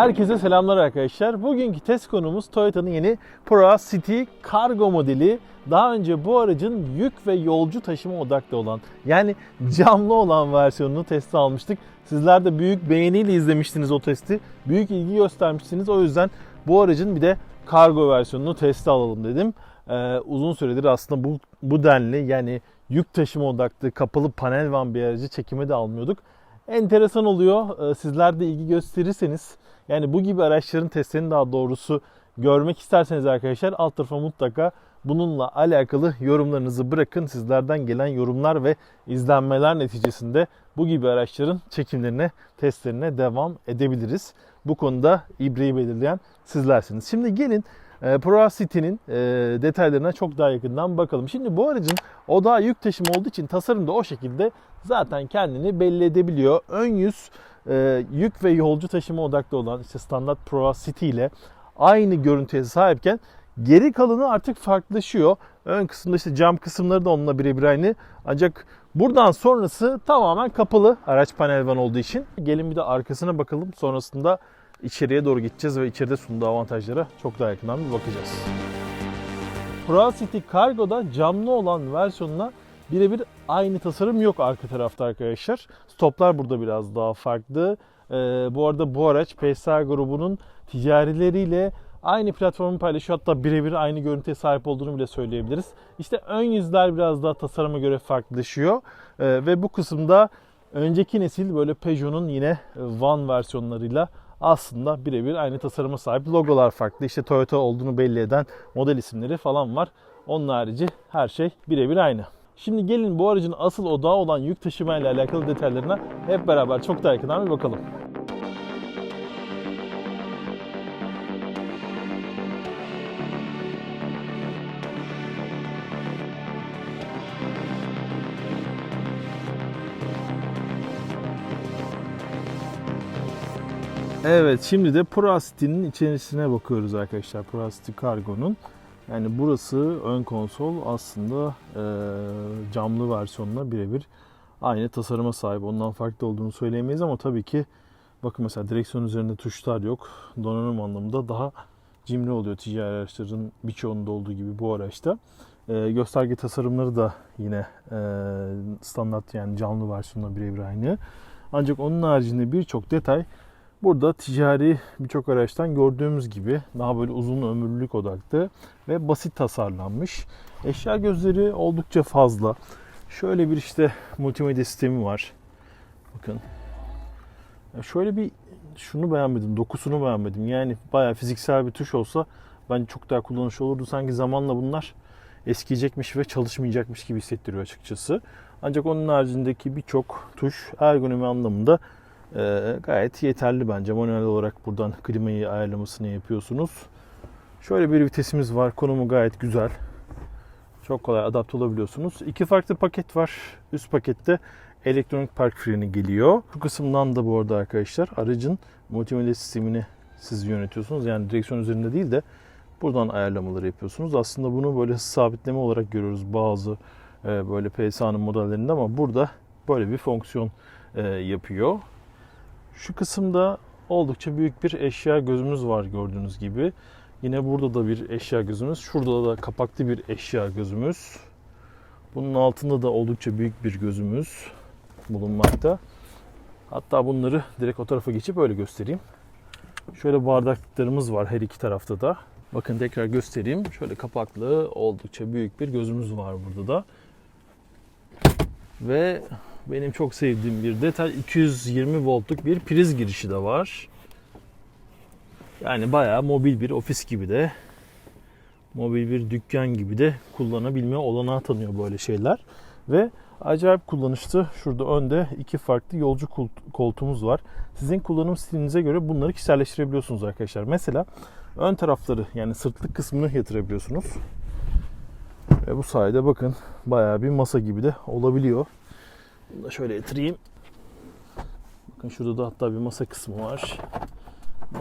Herkese selamlar arkadaşlar. Bugünkü test konumuz Toyota'nın yeni Proa City Cargo modeli. Daha önce bu aracın yük ve yolcu taşıma odaklı olan yani camlı olan versiyonunu teste almıştık. Sizler de büyük beğeniyle izlemiştiniz o testi. Büyük ilgi göstermişsiniz. O yüzden bu aracın bir de kargo versiyonunu teste alalım dedim. Ee, uzun süredir aslında bu, bu denli yani yük taşıma odaklı kapalı panel van bir aracı çekime de almıyorduk enteresan oluyor. Ee, Sizler de ilgi gösterirseniz yani bu gibi araçların testlerini daha doğrusu görmek isterseniz arkadaşlar alt tarafa mutlaka bununla alakalı yorumlarınızı bırakın. Sizlerden gelen yorumlar ve izlenmeler neticesinde bu gibi araçların çekimlerine, testlerine devam edebiliriz. Bu konuda ibreyi belirleyen sizlersiniz. Şimdi gelin e, Pro City'nin e, detaylarına çok daha yakından bakalım. Şimdi bu aracın odağı yük taşıma olduğu için tasarımda o şekilde zaten kendini belli edebiliyor. Ön yüz e, yük ve yolcu taşıma odaklı olan işte standart Pro City ile aynı görüntüye sahipken geri kalanı artık farklılaşıyor. Ön kısımda işte cam kısımları da onunla birebir aynı. Ancak buradan sonrası tamamen kapalı araç panel van olduğu için. Gelin bir de arkasına bakalım. Sonrasında içeriye doğru gideceğiz ve içeride sunduğu avantajlara çok daha yakından bir bakacağız. Pro City Cargo'da camlı olan versiyonuna birebir aynı tasarım yok arka tarafta arkadaşlar. Stoplar burada biraz daha farklı. Ee, bu arada bu araç PSA grubunun ticarileriyle aynı platformu paylaşıyor. Hatta birebir aynı görüntüye sahip olduğunu bile söyleyebiliriz. İşte ön yüzler biraz daha tasarıma göre farklılaşıyor. Ee, ve bu kısımda önceki nesil böyle Peugeot'un yine van versiyonlarıyla aslında birebir aynı tasarıma sahip. Logolar farklı. İşte Toyota olduğunu belli eden model isimleri falan var. Onun harici her şey birebir aynı. Şimdi gelin bu aracın asıl odağı olan yük taşıma ile alakalı detaylarına hep beraber çok daha yakından bir bakalım. Evet şimdi de Proasti'nin içerisine bakıyoruz arkadaşlar. Proasti Cargo'nun. Yani burası ön konsol aslında e, camlı versiyonuna birebir aynı tasarıma sahip. Ondan farklı olduğunu söyleyemeyiz ama tabii ki bakın mesela direksiyon üzerinde tuşlar yok. Donanım anlamında daha cimri oluyor ticari araçların birçoğunda olduğu gibi bu araçta. E, gösterge tasarımları da yine e, standart yani canlı versiyonuna birebir aynı. Ancak onun haricinde birçok detay Burada ticari birçok araçtan gördüğümüz gibi daha böyle uzun ömürlülük odaklı ve basit tasarlanmış. Eşya gözleri oldukça fazla. Şöyle bir işte multimedya sistemi var. Bakın. Şöyle bir şunu beğenmedim, dokusunu beğenmedim. Yani bayağı fiziksel bir tuş olsa bence çok daha kullanışlı olurdu. Sanki zamanla bunlar eskiyecekmiş ve çalışmayacakmış gibi hissettiriyor açıkçası. Ancak onun haricindeki birçok tuş ergonomi anlamında ee, gayet yeterli bence. Manuel olarak buradan klimayı ayarlamasını yapıyorsunuz. Şöyle bir vitesimiz var. Konumu gayet güzel. Çok kolay adapte olabiliyorsunuz. İki farklı paket var. Üst pakette elektronik park freni geliyor. Bu kısımdan da bu arada arkadaşlar aracın multimedya sistemini siz yönetiyorsunuz. Yani direksiyon üzerinde değil de buradan ayarlamaları yapıyorsunuz. Aslında bunu böyle hız sabitleme olarak görüyoruz bazı e, böyle PSA'nın modellerinde ama burada böyle bir fonksiyon e, yapıyor. Şu kısımda oldukça büyük bir eşya gözümüz var gördüğünüz gibi. Yine burada da bir eşya gözümüz. Şurada da kapaklı bir eşya gözümüz. Bunun altında da oldukça büyük bir gözümüz bulunmakta. Hatta bunları direkt o tarafa geçip öyle göstereyim. Şöyle bardaklıklarımız var her iki tarafta da. Bakın tekrar göstereyim. Şöyle kapaklı oldukça büyük bir gözümüz var burada da. Ve benim çok sevdiğim bir detay 220 voltluk bir priz girişi de var. Yani bayağı mobil bir ofis gibi de mobil bir dükkan gibi de kullanabilme olanağı tanıyor böyle şeyler. Ve acayip kullanışlı. Şurada önde iki farklı yolcu koltuğumuz var. Sizin kullanım stilinize göre bunları kişiselleştirebiliyorsunuz arkadaşlar. Mesela ön tarafları yani sırtlık kısmını yatırabiliyorsunuz. Ve bu sayede bakın bayağı bir masa gibi de olabiliyor. Bunu da şöyle yatırayım. Bakın şurada da hatta bir masa kısmı var.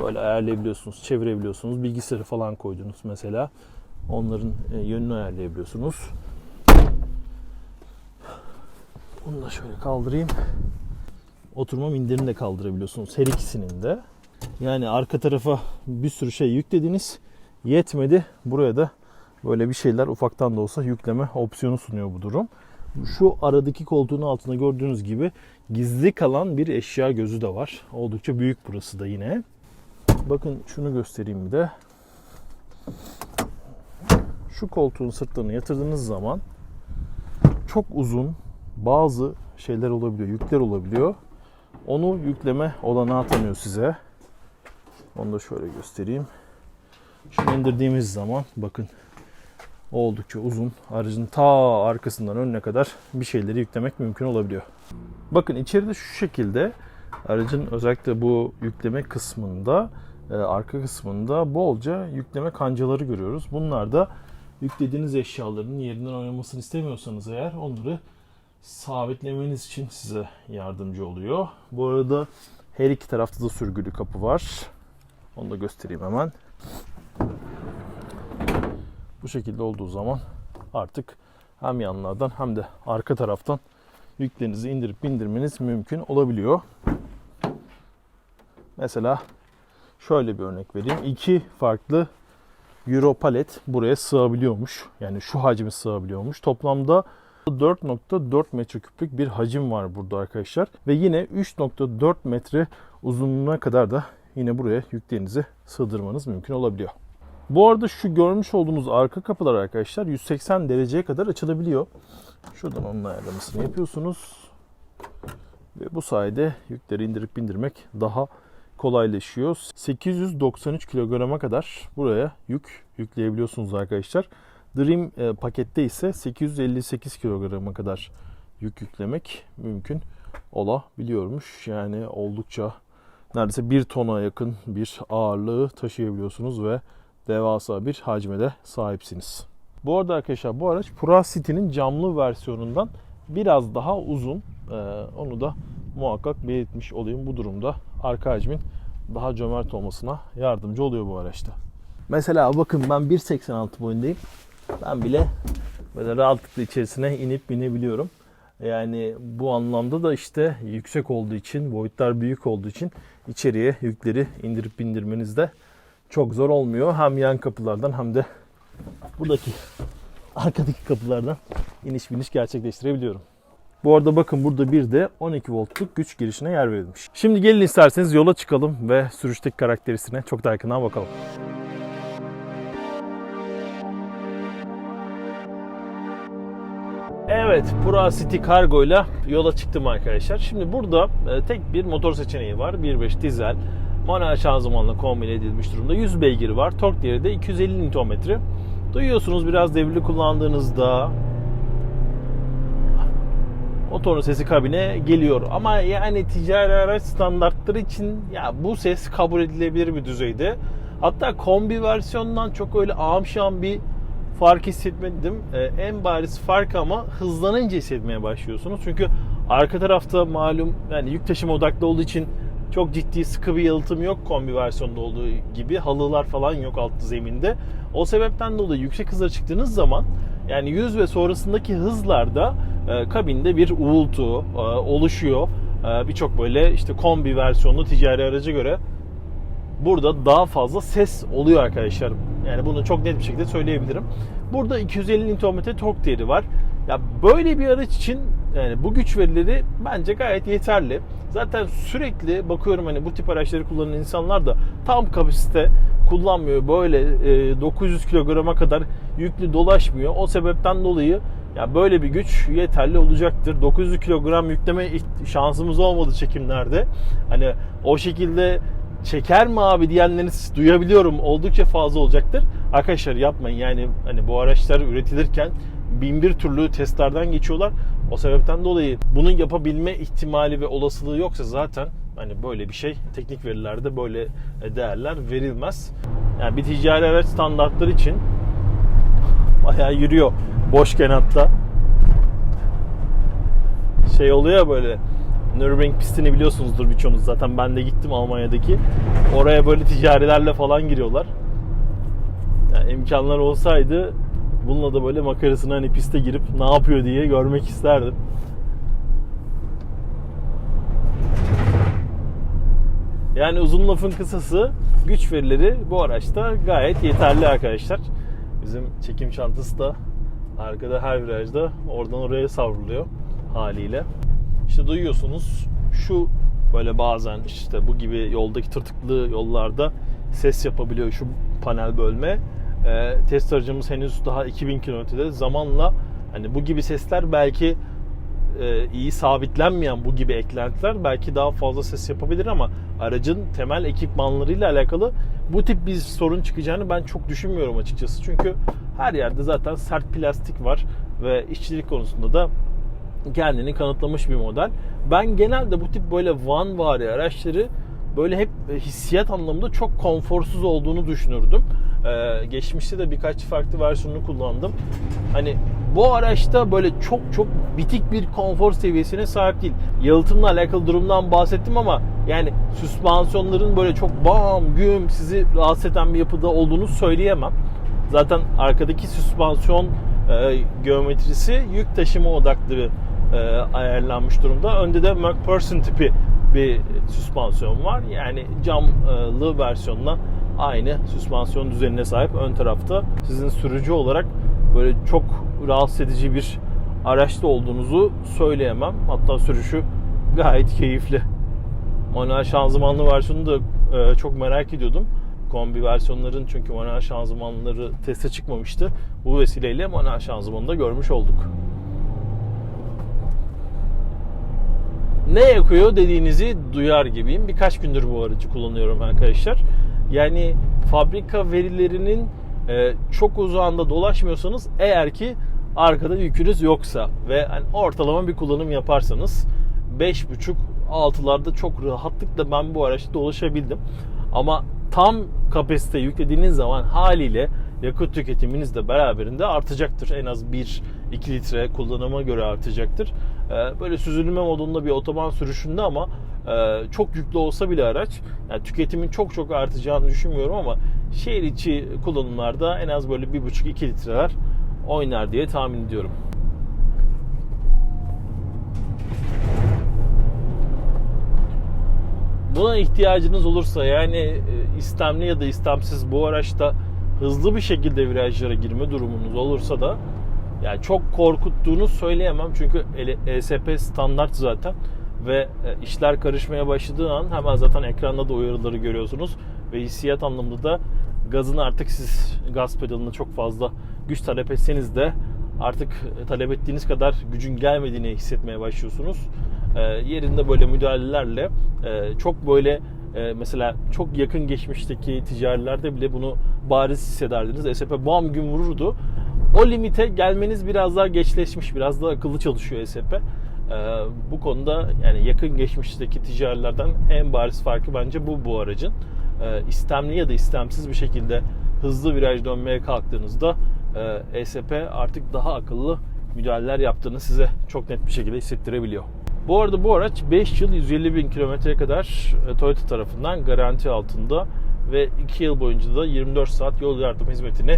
Böyle ayarlayabiliyorsunuz, çevirebiliyorsunuz. Bilgisayarı falan koydunuz mesela. Onların e, yönünü ayarlayabiliyorsunuz. Bunu da şöyle kaldırayım. Oturma minderini de kaldırabiliyorsunuz. Her ikisinin de. Yani arka tarafa bir sürü şey yüklediniz. Yetmedi. Buraya da böyle bir şeyler ufaktan da olsa yükleme opsiyonu sunuyor bu durum. Şu aradaki koltuğun altında gördüğünüz gibi gizli kalan bir eşya gözü de var. Oldukça büyük burası da yine. Bakın şunu göstereyim bir de. Şu koltuğun sırtlarını yatırdığınız zaman çok uzun bazı şeyler olabiliyor, yükler olabiliyor. Onu yükleme olanağı tanıyor size. Onu da şöyle göstereyim. Şunu indirdiğimiz zaman bakın oldukça uzun. Aracın ta arkasından önüne kadar bir şeyleri yüklemek mümkün olabiliyor. Bakın içeride şu şekilde aracın özellikle bu yükleme kısmında e, arka kısmında bolca yükleme kancaları görüyoruz. Bunlar da yüklediğiniz eşyaların yerinden oynamasını istemiyorsanız eğer onları sabitlemeniz için size yardımcı oluyor. Bu arada her iki tarafta da sürgülü kapı var. Onu da göstereyim hemen. Bu şekilde olduğu zaman artık hem yanlardan hem de arka taraftan yüklerinizi indirip bindirmeniz mümkün olabiliyor. Mesela şöyle bir örnek vereyim. İki farklı Euro palet buraya sığabiliyormuş. Yani şu hacmi sığabiliyormuş. Toplamda 4.4 metreküplük bir hacim var burada arkadaşlar. Ve yine 3.4 metre uzunluğuna kadar da yine buraya yüklerinizi sığdırmanız mümkün olabiliyor. Bu arada şu görmüş olduğunuz arka kapılar arkadaşlar 180 dereceye kadar açılabiliyor. Şuradan onun ayarlamasını yapıyorsunuz. Ve bu sayede yükleri indirip bindirmek daha kolaylaşıyor. 893 kilograma kadar buraya yük yükleyebiliyorsunuz arkadaşlar. Dream e, pakette ise 858 kilograma kadar yük yüklemek mümkün olabiliyormuş. Yani oldukça neredeyse 1 tona yakın bir ağırlığı taşıyabiliyorsunuz ve devasa bir hacme de sahipsiniz. Bu arada arkadaşlar bu araç Pura City'nin camlı versiyonundan biraz daha uzun. Ee, onu da muhakkak belirtmiş olayım bu durumda. Arka hacmin daha cömert olmasına yardımcı oluyor bu araçta. Mesela bakın ben 1.86 boyundayım. Ben bile böyle rahatlıkla içerisine inip binebiliyorum. Yani bu anlamda da işte yüksek olduğu için, boyutlar büyük olduğu için içeriye yükleri indirip bindirmeniz de çok zor olmuyor. Hem yan kapılardan hem de buradaki arkadaki kapılardan iniş biniş gerçekleştirebiliyorum. Bu arada bakın burada bir de 12 voltluk güç girişine yer verilmiş. Şimdi gelin isterseniz yola çıkalım ve sürüşteki karakterisine çok daha yakından bakalım. Evet, Pura City Cargo ile yola çıktım arkadaşlar. Şimdi burada e, tek bir motor seçeneği var. 1.5 dizel manuel şanzımanla kombine edilmiş durumda. 100 beygir var. Tork değeri de 250 Nm. Duyuyorsunuz biraz devirli kullandığınızda motorun sesi kabine geliyor. Ama yani ticari araç standartları için ya bu ses kabul edilebilir bir düzeyde. Hatta kombi versiyonundan çok öyle ağam bir fark hissetmedim. Ee, en bariz fark ama hızlanınca hissetmeye başlıyorsunuz. Çünkü arka tarafta malum yani yük taşıma odaklı olduğu için çok ciddi sıkı bir yalıtım yok kombi versiyonunda olduğu gibi. Halılar falan yok alt zeminde. O sebepten dolayı yüksek hızlara çıktığınız zaman yani 100 ve sonrasındaki hızlarda e, kabinde bir uğultu e, oluşuyor. E, Birçok böyle işte kombi versiyonlu ticari araca göre burada daha fazla ses oluyor arkadaşlar. Yani bunu çok net bir şekilde söyleyebilirim. Burada 250 Nm tork değeri var. Ya böyle bir araç için yani bu güç verileri bence gayet yeterli. Zaten sürekli bakıyorum hani bu tip araçları kullanan insanlar da tam kapasite kullanmıyor. Böyle e, 900 kilograma kadar yüklü dolaşmıyor. O sebepten dolayı ya böyle bir güç yeterli olacaktır. 900 kilogram yükleme şansımız olmadı çekimlerde. Hani o şekilde çeker mi abi diyenleriniz duyabiliyorum. Oldukça fazla olacaktır. Arkadaşlar yapmayın. Yani hani bu araçlar üretilirken bin bir türlü testlerden geçiyorlar. O sebepten dolayı bunun yapabilme ihtimali ve olasılığı yoksa zaten hani böyle bir şey teknik verilerde böyle değerler verilmez. Yani bir ticari araç standartları için bayağı yürüyor boş kenatta. Şey oluyor ya böyle Nürburgring pistini biliyorsunuzdur birçoğunuz zaten ben de gittim Almanya'daki. Oraya böyle ticarilerle falan giriyorlar. Yani imkanlar olsaydı bununla da böyle makarasına hani piste girip ne yapıyor diye görmek isterdim. Yani uzun lafın kısası güç verileri bu araçta gayet yeterli arkadaşlar. Bizim çekim çantası da arkada her virajda oradan oraya savruluyor haliyle. İşte duyuyorsunuz şu böyle bazen işte bu gibi yoldaki tırtıklı yollarda ses yapabiliyor şu panel bölme. Ee, test aracımız henüz daha 2000 kilometrede zamanla hani bu gibi sesler belki e, iyi sabitlenmeyen bu gibi eklentiler belki daha fazla ses yapabilir ama aracın temel ekipmanlarıyla alakalı bu tip bir sorun çıkacağını ben çok düşünmüyorum açıkçası. Çünkü her yerde zaten sert plastik var ve işçilik konusunda da kendini kanıtlamış bir model. Ben genelde bu tip böyle van vari araçları böyle hep hissiyat anlamında çok konforsuz olduğunu düşünürdüm. Ee, geçmişte de birkaç farklı versiyonunu kullandım. Hani bu araçta böyle çok çok bitik bir konfor seviyesine sahip değil. Yalıtımla alakalı durumdan bahsettim ama yani süspansiyonların böyle çok bam güm sizi rahatsız eden bir yapıda olduğunu söyleyemem. Zaten arkadaki süspansiyon e, geometrisi yük taşıma odaklı bir e, ayarlanmış durumda. Önde de McPherson tipi bir süspansiyon var. Yani camlı versiyonla aynı süspansiyon düzenine sahip ön tarafta. Sizin sürücü olarak böyle çok rahatsız edici bir araçta olduğunuzu söyleyemem. Hatta sürüşü gayet keyifli. Manuel şanzımanlı versiyonu da e, çok merak ediyordum. Kombi versiyonların çünkü manuel şanzımanları teste çıkmamıştı. Bu vesileyle manuel şanzımanı da görmüş olduk. ne yakıyor dediğinizi duyar gibiyim. Birkaç gündür bu aracı kullanıyorum arkadaşlar. Yani fabrika verilerinin e, çok uzağında dolaşmıyorsanız eğer ki arkada yükünüz yoksa ve hani ortalama bir kullanım yaparsanız 5.5 6'larda çok rahatlıkla ben bu araçta dolaşabildim. Ama tam kapasite yüklediğiniz zaman haliyle yakıt tüketiminiz de beraberinde artacaktır. En az 1-2 litre kullanıma göre artacaktır. Ee, böyle süzülme modunda bir otoban sürüşünde ama e, çok yüklü olsa bile araç yani tüketimin çok çok artacağını düşünmüyorum ama şehir içi kullanımlarda en az böyle 1,5-2 litreler oynar diye tahmin ediyorum. Buna ihtiyacınız olursa yani e, istemli ya da istemsiz bu araçta hızlı bir şekilde virajlara girme durumunuz olursa da yani çok korkuttuğunu söyleyemem çünkü ESP standart zaten ve e, işler karışmaya başladığı an hemen zaten ekranda da uyarıları görüyorsunuz ve hissiyat anlamında da gazın artık siz gaz pedalına çok fazla güç talep etseniz de artık talep ettiğiniz kadar gücün gelmediğini hissetmeye başlıyorsunuz. E, yerinde böyle müdahalelerle e, çok böyle e, mesela çok yakın geçmişteki ticarilerde bile bunu bariz hissederdiniz. ESP bam gün vururdu. O limite gelmeniz biraz daha geçleşmiş, biraz daha akıllı çalışıyor ESP. E, bu konuda yani yakın geçmişteki ticarilerden en bariz farkı bence bu bu aracın. E, istemli ya da istemsiz bir şekilde hızlı viraj dönmeye kalktığınızda e, ESP artık daha akıllı müdahaleler yaptığını size çok net bir şekilde hissettirebiliyor. Bu arada bu araç 5 yıl 150 bin kilometreye kadar e, Toyota tarafından garanti altında ve 2 yıl boyunca da 24 saat yol yardım hizmetini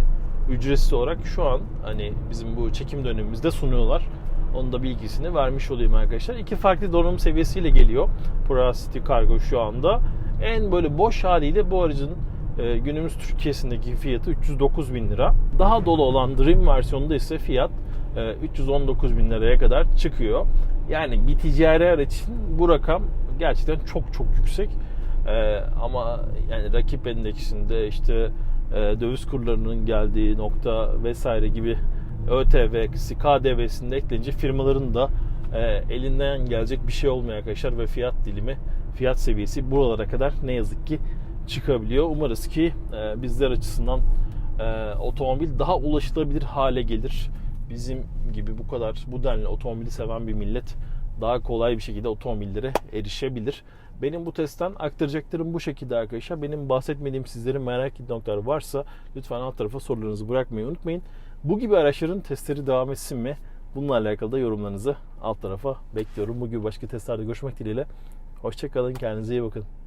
ücretsiz olarak şu an hani bizim bu çekim dönemimizde sunuyorlar. Onun da bilgisini vermiş olayım arkadaşlar. İki farklı donanım seviyesiyle geliyor Pura City Cargo şu anda. En böyle boş haliyle bu aracın e, günümüz Türkiye'sindeki fiyatı 309 bin lira. Daha dolu olan Dream versiyonunda ise fiyat e, 319 bin liraya kadar çıkıyor. Yani bir ticari araç için bu rakam gerçekten çok çok yüksek. Ee, ama yani rakip endeksinde işte e, döviz kurlarının geldiği nokta vesaire gibi ÖTV'si, KDV'sinde eklenince firmaların da e, elinden gelecek bir şey olmuyor arkadaşlar ve fiyat dilimi, fiyat seviyesi buralara kadar ne yazık ki çıkabiliyor. Umarız ki e, bizler açısından e, otomobil daha ulaşılabilir hale gelir bizim gibi bu kadar bu denli otomobili seven bir millet daha kolay bir şekilde otomobillere erişebilir. Benim bu testten aktaracaklarım bu şekilde arkadaşlar. Benim bahsetmediğim sizlerin merak ettiği noktalar varsa lütfen alt tarafa sorularınızı bırakmayı unutmayın. Bu gibi araçların testleri devam etsin mi? Bununla alakalı da yorumlarınızı alt tarafa bekliyorum. Bugün başka testlerde görüşmek dileğiyle. Hoşçakalın, kendinize iyi bakın.